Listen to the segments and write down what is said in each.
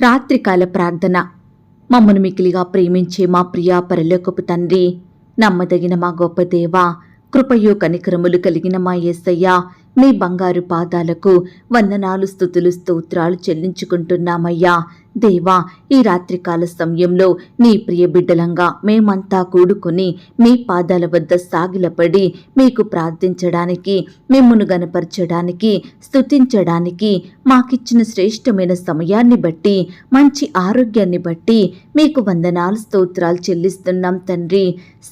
రాత్రికాల ప్రార్థన. మమ్మను మికిలిగా ప్రేమించే మా ప్రియా పరలోకపు తండ్రి నమ్మదగిన మా గొప్ప దేవ కృపయో కనికరములు కలిగిన మా యేసయ్య మీ బంగారు పాదాలకు వందనాలు స్థుతులు స్తోత్రాలు చెల్లించుకుంటున్నామయ్యా. దేవా ఈ రాత్రికాల సమయంలో నీ ప్రియ బిడ్డలంగా మేమంతా కూడుకొని మీ పాదాల వద్ద సాగిలపడి మీకు ప్రార్థించడానికి మిమ్మను గనపరచడానికి స్తుతించడానికి మాకిచ్చిన శ్రేష్టమైన సమయాన్ని బట్టి మంచి ఆరోగ్యాన్ని బట్టి మీకు వందనాలు స్తోత్రాలు చెల్లిస్తున్నాం తండ్రి.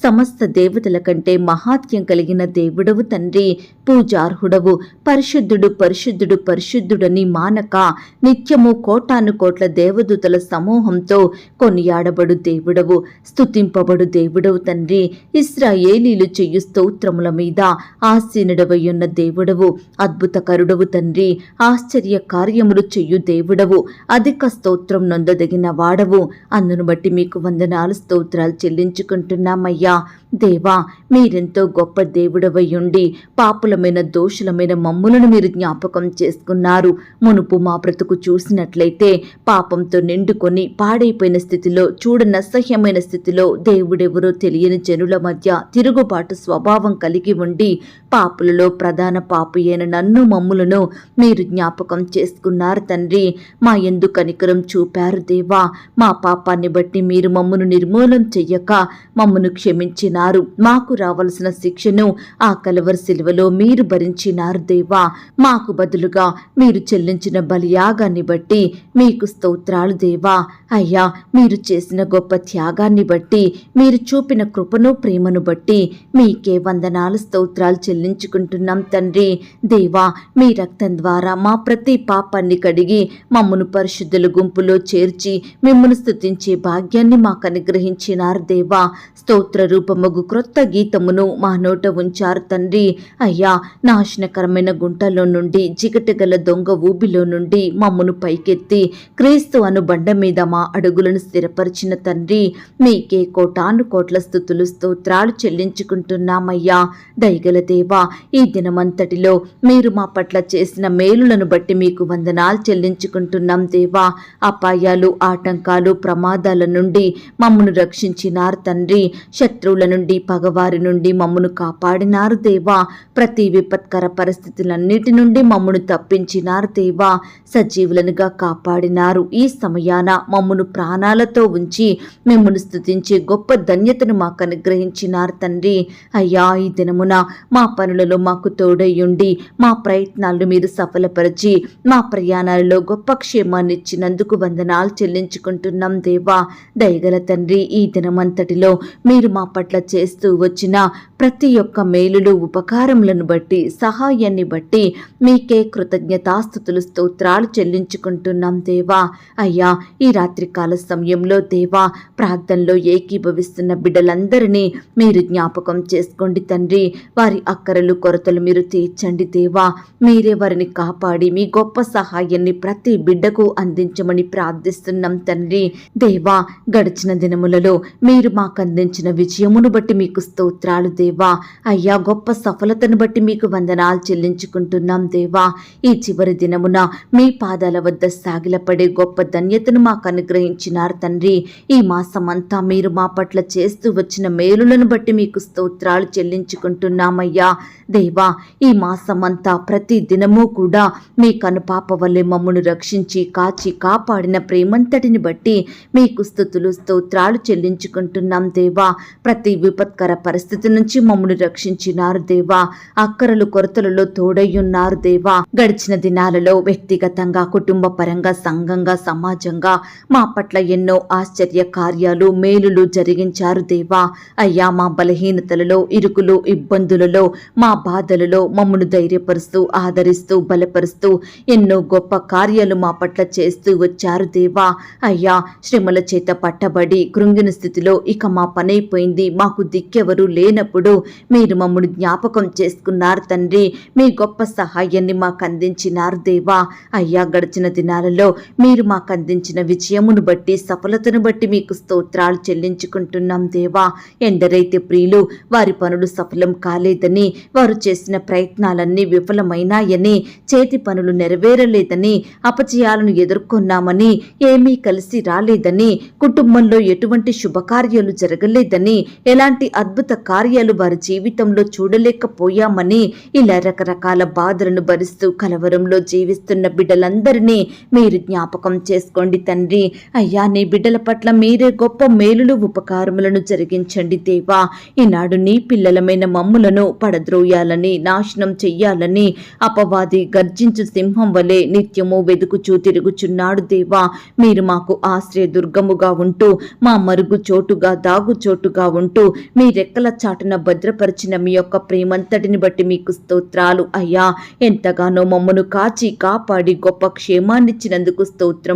సమస్త దేవతల కంటే మహాత్యం కలిగిన దేవుడవు తండ్రి పూజార్హుడవు పరిశుద్ధుడు పరిశుద్ధుడు పరిశుద్ధుడని మానక నిత్యము కోటాను కోట్ల దేవదూతల సమూహంతో కొనియాడబడు దేవుడవు స్తుతింపబడు దేవుడవు తండ్రి. ఇస్రాయేలీలు చెయ్యు స్తోత్రముల మీద ఆసీనుడవయ్యున్న దేవుడవు అద్భుతకరుడవు తండ్రి. ఆశ్చర్య కార్యములు చెయ్యు దేవుడవు అధిక స్తోత్రం నొందదగిన వాడవు. అందును బట్టి మీకు వందనాలు స్తోత్రాలు చెల్లించుకుంటున్నామయ్యా. దేవా మీరెంతో గొప్ప దేవుడవయ్యుండి పాపులమైన దోషులమైన మమ్ములను మీరు జ్ఞాపకం చేసుకున్నారు. మునుపు మా బ్రతుకు చూసినట్లయితే పాపం పాపంతో నిండుకొని పాడైపోయిన స్థితిలో చూడనసహ్యమైన స్థితిలో దేవుడెవరో తెలియని జనుల మధ్య తిరుగుబాటు స్వభావం కలిగి ఉండి పాపులలో ప్రధాన పాపు అయిన నన్ను మమ్ములను మీరు జ్ఞాపకం చేసుకున్నారు తండ్రి. మా ఎందు కనికరం చూపారు దేవా. మా పాపాన్ని బట్టి మీరు మమ్మను నిర్మూలం చెయ్యక మమ్మను క్షమించినారు. మాకు రావలసిన శిక్షను ఆ కలవరి శిలువలో మీరు భరించినారు దేవా. మాకు బదులుగా మీరు చెల్లించిన బలియాగాన్ని బట్టి మీకు స్తోత్రాలు దేవా. అయ్యా మీరు చేసిన గొప్ప త్యాగాన్ని బట్టి మీరు చూపిన కృపను ప్రేమను బట్టి మీకే వందనాలు స్తోత్రాలు చెల్లించుకుంటున్నాం తండ్రి. దేవా మీ రక్తం ద్వారా మా ప్రతి పాపాన్ని కడిగి మమ్మను పరిశుద్ధుల గుంపులో చేర్చి మిమ్మల్ని స్తుతించే భాగ్యాన్ని మాకు అనుగ్రహించినారు దేవా. స్తోత్ర రూపముగు క్రొత్త గీతమును మా నోట ఉంచారు తండ్రి. అయ్యా నాశనకరమైన గుంటలో నుండి జిగటగల దొంగ ఊబిలో నుండి మమ్మను పైకెత్తి క్రీస్తు అను బండ మీద మా అడుగులను స్థిరపరిచిన తండ్రి మీకే కోటాను కోట్ల స్థుతులు స్తోత్రాలు చెల్లించుకుంటున్నామయ్యా. దయగల దేవా ఈ దినమంతటిలో మీరు మా పట్ల చేసిన మేలులను బట్టి మీకు వందనాలు చెల్లించుకుంటున్నాం దేవా. అపాయాలు ఆటంకాలు ప్రమాదాల నుండి మమ్మను రక్షించినారు తండ్రి. శత్రువుల నుండి పగవారి నుండి మమ్మను కాపాడినారు దేవా. ప్రతి విపత్కర పరిస్థితులన్నిటి నుండి మమ్మను తప్పించినారు దేవా. సజీవులనుగా కాపాడినారు ఈ సమయాన మమ్మను ప్రాణాలతో ఉంచి మిమ్మల్ని స్తుతించే గొప్ప ధన్యతను మాకు అనుగ్రహించినారు తండ్రి. అయ్యా ఈ దినమున మా పనులలో మాకు తోడయ్యుండి మా ప్రయత్నాలను మీరు సఫలపరిచి మా ప్రయాణాలలో గొప్ప క్షేమాన్ని ఇచ్చినందుకు వందనాలు చెల్లించుకుంటున్నాం దేవా. దయగల తండ్రి ఈ దినమంతటిలో మీరు మా పట్ల చేస్తూ వచ్చిన ప్రతి ఒక్క మేలులు ఉపకారములను బట్టి సహాయాన్ని బట్టి మీకే కృతజ్ఞతాస్థుతులు స్తోత్రాలు చెల్లించుకుంటున్నాం దేవా. అయ్యా ఈ రాత్రికాల సమయంలో దేవా ప్రార్థనలో ఏకీభవిస్తున్న బిడ్డలందరినీ మీరు జ్ఞాపకం చేసుకోండి తండ్రి. వారి అక్కరలు కొరతలు మీరు తీర్చండి దేవా. మీరే వారిని కాపాడి మీ గొప్ప సహాయాన్ని ప్రతి బిడ్డకు అందించమని ప్రార్థిస్తున్నాం తండ్రి. దేవా గడిచిన దినములలో మీరు మాకు అందించిన విజయమును బట్టి మీకు స్తోత్రాలు దేవా. అయ్యా గొప్ప సఫలతను బట్టి మీకు వందనాలు చెల్లించుకుంటున్నాం దేవా. ఈ చివరి దినమున మీ పాదాల వద్ద సాగిలపడే గొప్ప ధన్యతను మాకు అనుగ్రహించినారు తండ్రి. ఈ మాసమంతా మీరు మా పట్ల చేస్తూ వచ్చిన మేలులను బట్టి మీకు స్తోత్రాలు చెల్లించుకుంటున్నామయ్యా. దేవా ఈ మాసమంతా ప్రతి దినము కూడా మీ కనుపాప వల్లే మమ్మను రక్షించి కాచి కాపాడిన ప్రేమంతటిని బట్టి మీకు స్థుతులు స్తోత్రాలు చెల్లించుకుంటున్నాం దేవా. ప్రతి విపత్కర పరిస్థితి నుంచి మమ్మను రక్షించినారు దేవా. అక్కరలు కొరతలలో తోడయ్యున్నారు దేవా. గడిచిన దినాలలో వ్యక్తిగతంగా కుటుంబ పరంగా సంఘంగా సమాజంగా. మా పట్ల ఎన్నో ఆశ్చర్య కార్యాలు మేలులు జరిగించారు దేవా. అయ్యా మా బలహీనతలలో ఇరుకులు ఇబ్బందులలో మా బాధలలో మమ్మను ధైర్యపరుస్తూ ఆదరిస్తూ బలపరుస్తూ ఎన్నో గొప్ప కార్యాలు మా పట్ల చేస్తూ వచ్చారు దేవా. అయ్యా శ్రమల చేత పట్టబడి కృంగిన స్థితిలో ఇక మా పనైపోయింది మాకు దిక్కెవరు లేనప్పుడు మీరు మమ్మను జ్ఞాపకం చేసుకున్నారు తండ్రి. మీ గొప్ప సహాయాన్ని మాకు అందించినారు దేవా. అయ్యా గడిచిన దినాలలో మీరు మా మాకందించిన విజయమును బట్టి సఫలతను బట్టి మీకు స్తోత్రాలు చెల్లించుకుంటున్నాం దేవా. ఎందరైతే ప్రియులు వారి పనులు సఫలం కాలేదని వారు చేసిన ప్రయత్నాలన్నీ విఫలమైనాయని చేతి పనులు నెరవేరలేదని అపజయాలను ఎదుర్కొన్నామని ఏమీ కలిసి రాలేదని కుటుంబంలో ఎటువంటి శుభకార్యాలు జరగలేదని ఎలాంటి అద్భుత కార్యాలు వారి జీవితంలో చూడలేకపోయామని ఇలా రకరకాల బాధలను భరిస్తూ కలవరంలో జీవిస్తున్న బిడ్డలందరినీ మీరు జ్ఞాపకం చేసుకోండి తండ్రి. అయ్యా నీ బిడ్డల పట్ల మీరే గొప్ప మేలులు ఉపకారములను జరిగించండి దేవా. ఈనాడు నీ పిల్లలమైన మమ్ములను పడద్రోయాలని నాశనం చెయ్యాలని అపవాది గర్జించు సింహం వలె నిత్యము వెదుకుచూ తిరుగుచున్నాడు దేవా. మీరు మాకు ఆశ్రయ దుర్గముగా ఉంటూ మా మరుగు చోటుగా దాగు చోటుగా ఉంటూ మీ రెక్కల చాటున భద్రపరిచిన మీ యొక్క ప్రేమంతటిని బట్టి మీకు స్తోత్రాలు. అయ్యా ఎంతగానో మమ్మను కాచి కాపాడి గొప్ప క్షేమాన్నిచ్చినందుకు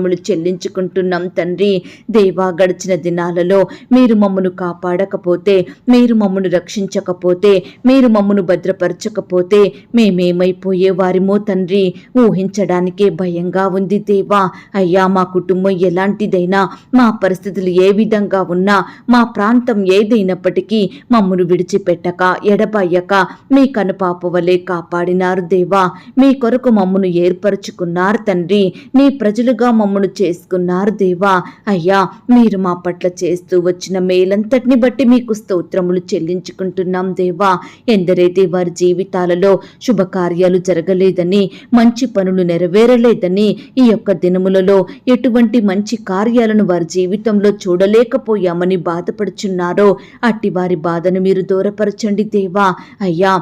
స్తోత్రములు చెల్లించుకుంటున్నాం తండ్రి. దేవా గడిచిన దినాలలో మీరు మమ్మను కాపాడకపోతే మీరు మమ్మను రక్షించకపోతే మీరు మమ్మను భద్రపరచకపోతే మేమేమైపోయే వారిమో తండ్రి. ఊహించడానికే భయంగా ఉంది దేవా. అయ్యా మా కుటుంబం ఎలాంటిదైనా మా పరిస్థితులు ఏ విధంగా ఉన్నా మా ప్రాంతం ఏదైనప్పటికీ మమ్మను విడిచిపెట్టక ఎడబాయక మీ కనుపాప వలె కాపాడినారు దేవా. మీ కొరకు మమ్మను ఏర్పరచుకున్నారు తండ్రి. మీ ప్రజలుగా మమ్మను చేసుకున్నారు దేవా. అయ్యా మీరు మా పట్ల చేస్తూ వచ్చిన మేలంతటిని బట్టి మీకు స్తోత్రములు చెల్లించుకుంటున్నాం దేవా. ఎందరైతే వారి జీవితాలలో శుభకార్యాలు జరగలేదని మంచి పనులు నెరవేరలేదని ఈ యొక్క దినములలో ఎటువంటి మంచి కార్యాలను వారి జీవితంలో చూడలేకపోయామని బాధపడుచున్నారో అట్టి వారి బాధను మీరు దూరపరచండి దేవా. అయ్యా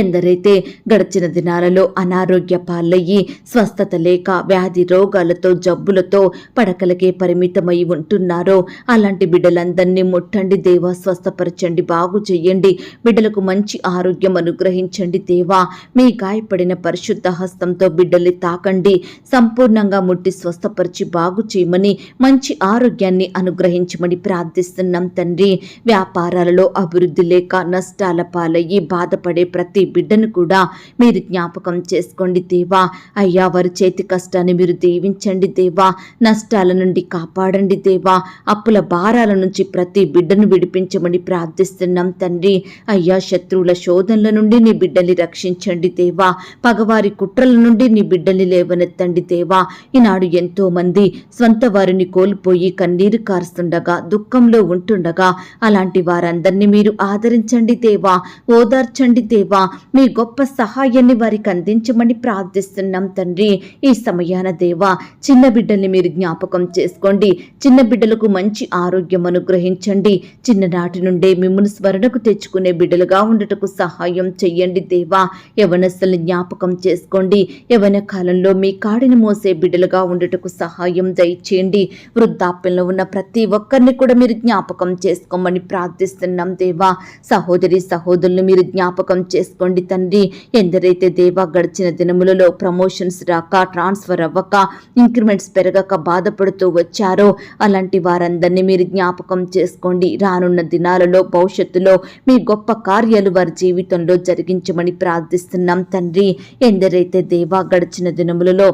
ఎందరైతే గడిచిన దినాలలో అనారోగ్య పాలయ్యి స్వస్థత లేక వ్యాధి రోగాలతో జబ్బులతో పడకలకే పరిమితమై ఉంటున్నారో అలాంటి బిడ్డలందరినీ ముట్టండి దేవా స్వస్థపరచండి బాగు చెయ్యండి. బిడ్డలకు మంచి ఆరోగ్యం అనుగ్రహించండి దేవా. మీ గాయపడిన పరిశుద్ధ హస్తంతో బిడ్డల్ని తాకండి. సంపూర్ణంగా ముట్టి స్వస్థపరిచి బాగు చేయమని మంచి ఆరోగ్యాన్ని అనుగ్రహించమని ప్రార్థిస్తున్నాం తండ్రి. వ్యాపారాలలో అభివృద్ధి లేక నష్టాల పాలయ్యి బాధపడే ప్రతి బిడ్డను కూడా మీరు జ్ఞాపకం చేసుకోండి దేవా. అయ్యా వారి చేతి కష్టాన్ని మీరు దీవించండి దేవా. నష్టాల నుండి కాపాడండి దేవా. అప్పుల భారాల నుంచి ప్రతి బిడ్డను విడిపించమని ప్రార్థిస్తున్నాం తండ్రి. అయ్యా శత్రువుల శోధనల నుండి నీ బిడ్డల్ని రక్షించండి దేవా. పగవారి కుట్రల నుండి నీ బిడ్డల్ని లేవనెత్తండి దేవా. ఈనాడు ఎంతో మంది స్వంత వారిని కోల్పోయి కన్నీరు కారుస్తుండగా దుఃఖంలో ఉంటుండగా అలాంటి వారందరినీ మీరు ఆదరించండి దేవా. ఓదార్చండి దేవా. మీ గొప్ప సహాయాన్ని వారికి అందించమని ప్రార్థిస్తున్నాం తండ్రి. ఈ సమయాన దేవా చిన్న బిడ్డల్ని మీరు జ్ఞాపకం చేసుకోండి. చిన్న బిడ్డలకు మంచి ఆరోగ్యం అనుగ్రహించండి. చిన్ననాటి నుండే మిమ్మల్ని స్మరణకు తెచ్చుకునే బిడ్డలుగా ఉండటకు సహాయం చెయ్యండి దేవా. యవనస్తుల్ని జ్ఞాపకం చేసుకోండి. యవన కాలంలో మీ కాడిని మోసే బిడ్డలుగా ఉండటకు సహాయం దయచేయండి. వృద్ధాప్యంలో ఉన్న ప్రతి ఒక్కరిని కూడా మీరు జ్ఞాపకం చేసుకోమని ప్రార్థిస్తున్నాం దేవా. సహోదరి సహోదరులు మీరు జ్ఞాపకం చేసుకోండి తండ్రి. ఎందరైతే దేవా గడిచిన దినములలో ప్రమోషన్స్ రాక ట్రాన్స్ఫర్ అవ్వక ఇంక్రిమెంట్స్ పెరగక బాధపడుతూ వచ్చారో అలాంటి వారందరినీ మీరు జ్ఞాపకం చేసుకోండి. రానున్న దినాలలో భవిష్యత్తులో మీ గొప్ప కార్యాలు వారి జీవితంలో జరిగించమని ప్రార్థిస్తున్నాం తండ్రి. ఎందరైతే దేవా గడిచిన దినములలో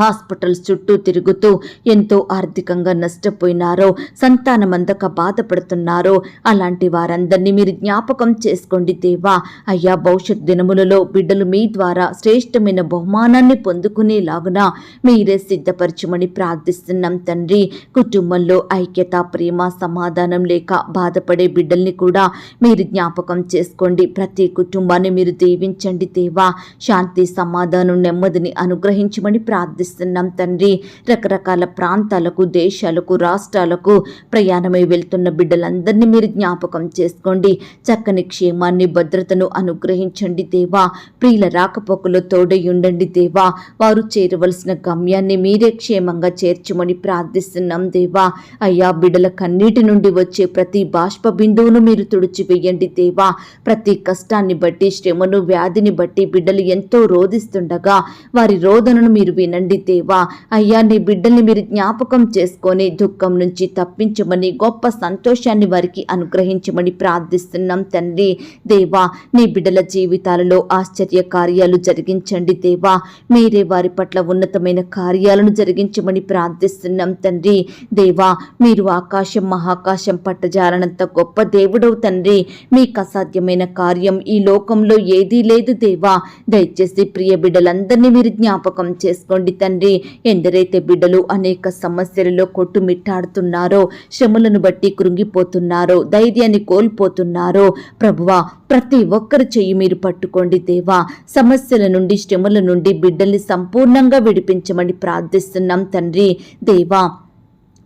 హాస్పిటల్స్ చుట్టూ తిరుగుతూ ఎంతో ఆర్థికంగా నష్టపోయినారో సంతానమందక బాధపడుతున్నారో అలాంటి వారందరినీ మీరు జ్ఞాపకం చేసుకోండి దేవా. అయ్యా భవిష్యత్ దినములలో బిడ్డలు మీ ద్వారా శ్రేష్టమైన బహుమానాన్ని పొందుకునేలాగున మీరే సిద్ధపరచమని ప్రార్థిస్తున్నాం తండ్రి. కుటుంబంలో ఐక్యత ప్రేమ సమాధానం లేక బాధపడే బిడ్డల్ని కూడా మీరు జ్ఞాపకం చేసుకోండి. ప్రతి కుటుంబాన్ని మీరు దీవించండి దేవా. శాంతి సమాధానం నెమ్మదిని అనుగ్రహించమని ప్రార్థి ప్రార్థిస్తున్నాం తండ్రి. రకరకాల ప్రాంతాలకు దేశాలకు రాష్ట్రాలకు ప్రయాణమై వెళ్తున్న బిడ్డలందరినీ మీరు జ్ఞాపకం చేసుకోండి. చక్కని క్షేమాన్ని భద్రతను అనుగ్రహించండి దేవా. ప్రియుల రాకపోకలో తోడై ఉండండి దేవా. వారు చేరవలసిన గమ్యాన్ని మీరే క్షేమంగా చేర్చమని ప్రార్థిస్తున్నాం దేవా. అయ్యా బిడ్డల కన్నీటి నుండి వచ్చే ప్రతి బాష్ప బిందువును మీరు తుడిచివేయండి దేవా. ప్రతి కష్టాన్ని బట్టి శ్రమను వ్యాధిని బట్టి బిడ్డలు ఎంతో రోధిస్తుండగా వారి రోదనను మీరు వినండి తండ్రి దేవా అయ్యా నీ బిడ్డల్ని మీరు జ్ఞాపకం చేసుకొని దుఃఖం నుంచి తప్పించమని గొప్ప సంతోషాన్ని వారికి అనుగ్రహించమని ప్రార్థిస్తున్నాం తండ్రి. దేవా నీ బిడ్డల జీవితాలలో ఆశ్చర్య కార్యాలు జరిగించండి దేవా. మీరే వారి పట్ల ఉన్నతమైన కార్యాలను జరిగించమని ప్రార్థిస్తున్నాం తండ్రి. దేవా మీరు ఆకాశం మహాకాశం పట్టజాలనంత గొప్ప దేవుడవు తండ్రి. మీకు అసాధ్యమైన కార్యం ఈ లోకంలో ఏదీ లేదు దేవా. దయచేసి ప్రియ బిడ్డలందరినీ మీరు జ్ఞాపకం చేసుకోండి తండ్రి ఎందరైతే బిడ్డలు అనేక సమస్యలలో కొట్టుమిట్టాడుతున్నారో శ్రమలను బట్టి కృంగిపోతున్నారో ధైర్యాన్ని కోల్పోతున్నారో ప్రభువా ప్రతి ఒక్కరి చెయ్యి మీరు పట్టుకోండి దేవా. సమస్యల నుండి శ్రమల నుండి బిడ్డల్ని సంపూర్ణంగా విడిపించమని ప్రార్థిస్తున్నాం తండ్రి. దేవా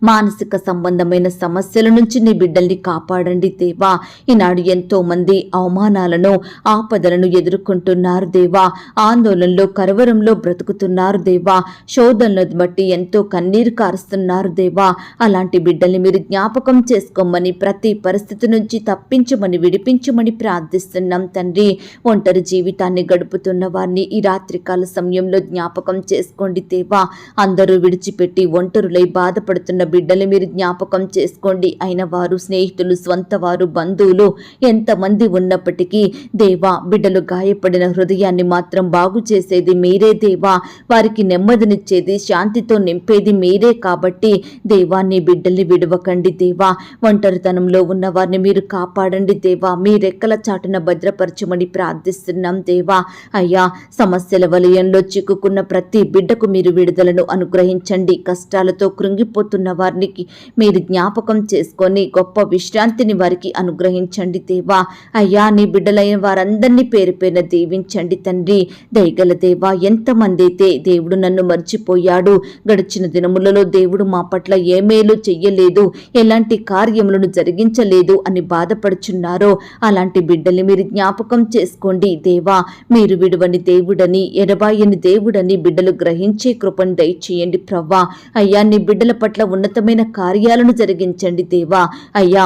మానసిక సంబంధమైన సమస్యల నుంచి నీ బిడ్డల్ని కాపాడండి దేవా. ఈనాడు ఎంతో మంది అవమానాలను ఆపదలను ఎదుర్కొంటున్నారు దేవా. ఆందోళనలో కరవరంలో బ్రతుకుతున్నారు దేవా. శోధనలను బట్టి ఎంతో కన్నీరు కారుస్తున్నారు దేవా. అలాంటి బిడ్డల్ని మీరు జ్ఞాపకం చేసుకోమని ప్రతి పరిస్థితి నుంచి తప్పించమని విడిపించమని ప్రార్థిస్తున్నాం తండ్రి. ఒంటరి జీవితాన్ని గడుపుతున్న వారిని ఈ రాత్రికాల సమయంలో జ్ఞాపకం చేసుకోండి దేవా. అందరూ విడిచిపెట్టి ఒంటరులై బాధపడుతున్న బిడ్డలు మీరు జ్ఞాపకం చేసుకోండి. అయిన వారు స్నేహితులు స్వంత వారు బంధువులు ఎంతమంది ఉన్నప్పటికీ దేవా బిడ్డలు గాయపడిన హృదయాన్ని మాత్రం బాగు చేసేది మీరే దేవా. వారికి నెమ్మదినిచ్చేది శాంతితో నింపేది మీరే కాబట్టి దేవా నీ బిడ్డల్ని విడవకండి దేవా. ఒంటరితనంలో ఉన్న వారిని మీరు కాపాడండి దేవా. మీ రెక్కల చాటున భద్రపరచమని ప్రార్థిస్తున్నాం దేవా. అయ్యా సమస్యల వలయంలో చిక్కుకున్న ప్రతి బిడ్డకు మీరు విడుదలను అనుగ్రహించండి. కష్టాలతో కృంగిపోతున్న వారికి మీరు జ్ఞాపకం చేసుకొని గొప్ప విశ్రాంతిని వారికి అనుగ్రహించండి దేవా. అయ్యా నీ బిడ్డలైన వారందరినీ పేరు పేరున దీవించండి తండ్రి. దయగల దేవా ఎంతమంది అయితే దేవుడు నన్ను మర్చిపోయాడు గడిచిన దినములలో దేవుడు మా పట్ల ఏ మేలు చెయ్యలేదు ఎలాంటి కార్యములను జరిగించలేదు అని బాధపడుచున్నారో అలాంటి బిడ్డల్ని మీరు జ్ఞాపకం చేసుకోండి దేవా. మీరు విడువని దేవుడని ఎడబాయని దేవుడని బిడ్డలు గ్రహించే కృపను దయచేయండి ప్రవ్వా. అయ్యా నీ బిడ్డల పట్ల ఉన్న ఉన్నతమైన కార్యాలను జరిగించండి దేవా. అయ్యా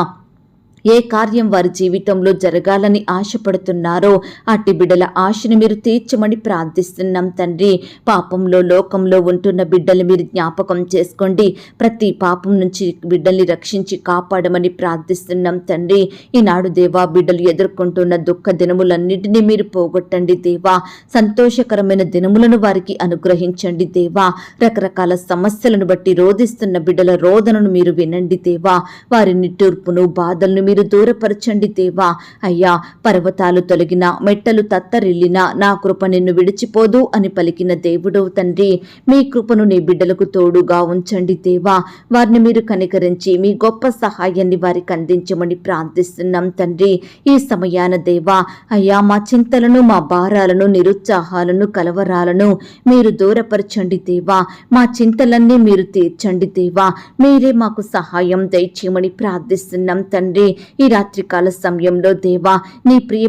ఏ కార్యం వారి జీవితంలో జరగాలని ఆశపడుతున్నారో అట్టి బిడ్డల ఆశను మీరు తీర్చమని ప్రార్థిస్తున్నాం తండ్రి. పాపంలో లోకంలో ఉంటున్న బిడ్డలు మీరు జ్ఞాపకం చేసుకోండి. ప్రతి పాపం నుంచి బిడ్డల్ని రక్షించి కాపాడమని ప్రార్థిస్తున్నాం తండ్రి. ఈనాడు దేవా బిడ్డలు ఎదుర్కొంటున్న దుఃఖ దినములన్నింటినీ మీరు పోగొట్టండి దేవా. సంతోషకరమైన దినములను వారికి అనుగ్రహించండి దేవా. రకరకాల సమస్యలను బట్టి రోధిస్తున్న బిడ్డల రోదనను మీరు వినండి దేవా. వారి నిట్టూర్పును బాధలను మీరు దూరపరచండి దేవా. అయ్యా పర్వతాలు తొలగిన మెట్టలు తత్తరిల్లిన నా కృప నిన్ను విడిచిపోదు అని పలికిన దేవుడవు తండ్రి మీ కృపను నీ బిడ్డలకు తోడుగా ఉంచండి దేవా. వారిని మీరు కనికరించి మీ గొప్ప సహాయాన్ని వారికి అందించమని ప్రార్థిస్తున్నాం తండ్రి. ఈ సమయాన దేవా అయ్యా మా చింతలను మా భారాలను నిరుత్సాహాలను కలవరాలను మీరు దూరపరచండి దేవా. మా చింతలన్నీ మీరు తీర్చండి దేవా. మీరే మాకు సహాయం దయచేయమని ప్రార్థిస్తున్నాం తండ్రి. ఈ రాత్రికాల సమయంలో దేవా నీ ప్రియ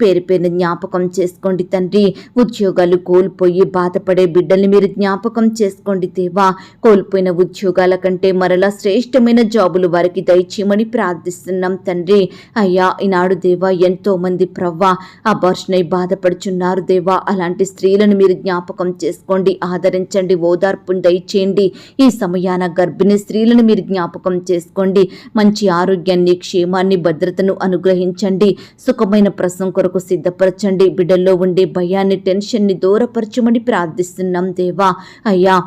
పేరు పేరు జ్ఞాపకం చేసుకోండి తండ్రి. ఉద్యోగాలు కోల్పోయి బాధపడే బిడ్డల్ని మీరు జ్ఞాపకం చేసుకోండి దేవా. కోల్పోయిన ఉద్యోగాల కంటే మరలా శ్రేష్టమైన జాబులు వారికి దయచేయమని ప్రార్థిస్తున్నాం తండ్రి. అయ్యా ఈనాడు దేవా ఎంతో మంది ప్రవ్వా అబార్షణై బాధపడుచున్నారు దేవా. అలాంటి స్త్రీలను మీరు జ్ఞాపకం చేసుకోండి ఆదరించండి ఓదార్పును దయచేయండి. ఈ సమయాన గర్భిణీ స్త్రీలను మీరు జ్ఞాపకం చేసుకోండి. మంచి ఆరోగ్యాన్ని క్షేమాన్ని భద్రతను అనుగ్రహించండి. సుఖమైన ప్రసవం కొరకు సిద్ధపరచండి. బిడ్డల్లో ఉండే భయాన్ని టెన్షన్ని దూరపరచమని ప్రార్థిస్తున్నాం దేవా. అయ్యా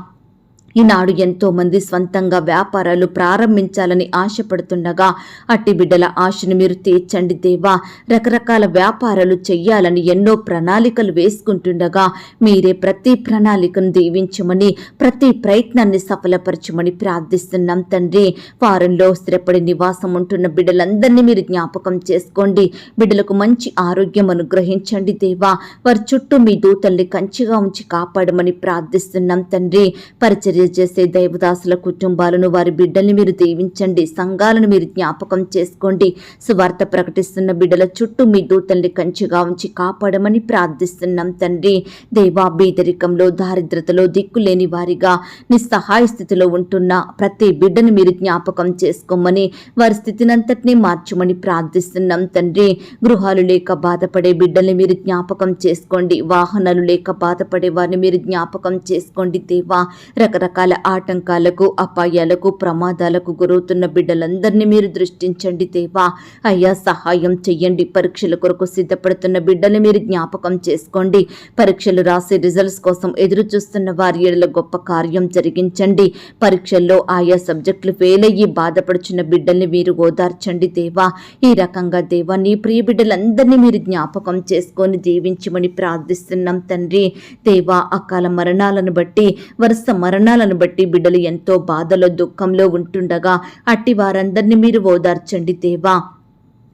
ఈనాడు ఎంతో మంది స్వంతంగా వ్యాపారాలు ప్రారంభించాలని ఆశపడుతుండగా అట్టి బిడ్డల ఆశను మీరు తీర్చండి దేవా. రకరకాల వ్యాపారాలు చెయ్యాలని ఎన్నో ప్రణాళికలు వేసుకుంటుండగా మీరే ప్రతి ప్రణాళికను దీవించమని ప్రతి ప్రయత్నాన్ని సఫలపరచమని ప్రార్థిస్తున్నాం తండ్రి. వారంలో స్థిరపడి నివాసం ఉంటున్న బిడ్డలందరినీ మీరు జ్ఞాపకం చేసుకోండి. బిడ్డలకు మంచి ఆరోగ్యం అనుగ్రహించండి దేవా. వారి చుట్టూ మీ దూతల్ని కంచిగా ఉంచి కాపాడమని ప్రార్థిస్తున్నాం తండ్రి. పరిచర్య చేసే దైవదాసుల కుటుంబాలను వారి బిడ్డల్ని మీరు దీవించండి. సంఘాలను మీరు జ్ఞాపకం చేసుకోండి. సువార్త ప్రకటిస్తున్న బిడ్డల చుట్టూ మీ దూతల్ని కంచిగా ఉంచి కాపాడమని ప్రార్థిస్తున్నాం తండ్రి. దేవా బీదరికంలో దారిద్రతలో దిక్కులేని వారిగా నిస్సహాయ స్థితిలో ఉంటున్న ప్రతి బిడ్డను మీరు జ్ఞాపకం చేసుకోమని వారి స్థితినంతటినీ మార్చమని ప్రార్థిస్తున్నాం తండ్రి. గృహాలు లేక బాధపడే బిడ్డల్ని మీరు జ్ఞాపకం చేసుకోండి. వాహనాలు లేక బాధపడే వారిని మీరు జ్ఞాపకం చేసుకోండి దేవా. రకరకాల ఆటంకాలకు అపాయాలకు ప్రమాదాలకు గురవుతున్న బిడ్డలందరినీ మీరు దృష్టించండి దేవా. అయ్యా సహాయం చెయ్యండి. పరీక్షల కొరకు సిద్ధపడుతున్న బిడ్డలు మీరు జ్ఞాపకం చేసుకోండి. పరీక్షలు రాసి రిజల్ట్స్ కోసం ఎదురు చూస్తున్న వారి గొప్ప కార్యం జరిగించండి. పరీక్షల్లో ఆయా సబ్జెక్టులు ఫెయిల్ అయ్యి బాధపడుచున్న బిడ్డల్ని మీరు ఓదార్చండి దేవా. ఈ రకంగా దేవా నీ ప్రియ బిడ్డలందరినీ మీరు జ్ఞాపకం చేసుకొని దీవించమని ప్రార్థిస్తున్నాం తండ్రి. దేవా అకాల మరణాలను బట్టి వరుస మరణాలు మరణాలను బట్టి బిడ్డలు ఎంతో బాధలో దుఃఖంలో ఉంటుండగా అట్టి వారందరినీ మీరు ఓదార్చండి దేవా.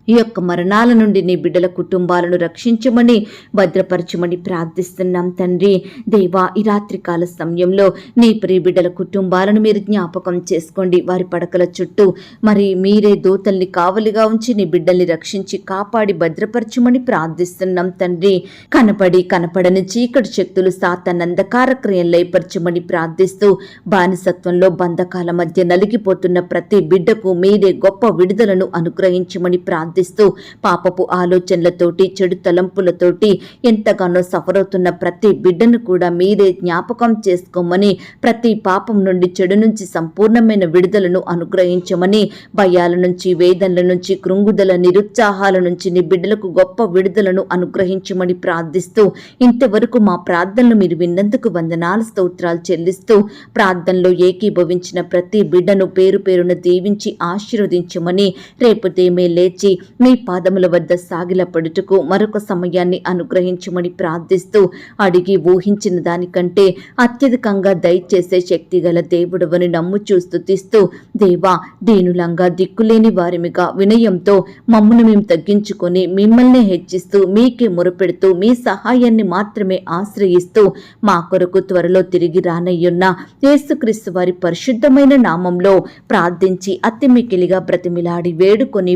ఈ యొక్క మరణాల నుండి నీ బిడ్డల కుటుంబాలను రక్షించమని భద్రపరచమని ప్రార్థిస్తున్నాం తండ్రి. దేవా ఈ రాత్రికాల సమయంలో నీ ప్రియ బిడ్డల కుటుంబాలను మీరు జ్ఞాపకం చేసుకోండి. వారి పడకల చుట్టూ మరి మీరే దూతల్ని కావలిగా ఉంచి నీ బిడ్డల్ని రక్షించి కాపాడి భద్రపరచమని ప్రార్థిస్తున్నాం తండ్రి. కనపడి కనపడని చీకటి శక్తులు సాతనందకార అంధకార క్రియలు లేపరచమని ప్రార్థిస్తూ బానిసత్వంలో బంధకాల మధ్య నలిగిపోతున్న ప్రతి బిడ్డకు మీరే గొప్ప విడుదలను అనుగ్రహించమని ప్రార్థి ప్రార్థిస్తూ పాపపు ఆలోచనలతోటి చెడు తలంపులతోటి ఎంతగానో సఫర్ అవుతున్న ప్రతి బిడ్డను కూడా మీరే జ్ఞాపకం చేసుకోమని ప్రతి పాపం నుండి చెడు నుంచి సంపూర్ణమైన విడుదలను అనుగ్రహించమని భయాల నుంచి వేదనల నుంచి కృంగుదల నిరుత్సాహాల నుంచి నీ బిడ్డలకు గొప్ప విడుదలను అనుగ్రహించమని ప్రార్థిస్తూ ఇంతవరకు మా ప్రార్థనలు మీరు విన్నందుకు వందనాల స్తోత్రాలు చెల్లిస్తూ ప్రార్థనలో ఏకీభవించిన ప్రతి బిడ్డను పేరు పేరున దీవించి ఆశీర్వదించమని రేపు దేమే లేచి మీ పాదముల వద్ద సాగిలపడుటకు మరొక సమయాన్ని అనుగ్రహించమని ప్రార్థిస్తూ అడిగి ఊహించిన దానికంటే అత్యధికంగా దయచేసే శక్తి గల దేవుడవని నమ్ము చూస్తుతిస్తూ దేవా దీనులంగా దిక్కులేని వారిమిగా వినయంతో మమ్మను మేము తగ్గించుకొని మిమ్మల్ని హెచ్చిస్తూ మీకే మొరపెడుతూ మీ సహాయాన్ని మాత్రమే ఆశ్రయిస్తూ మా కొరకు త్వరలో తిరిగి రానయ్యున్న యేసుక్రీస్తు వారి పరిశుద్ధమైన నామంలో ప్రార్థించి అతిమికిలిగా బ్రతిమిలాడి వేడుకొని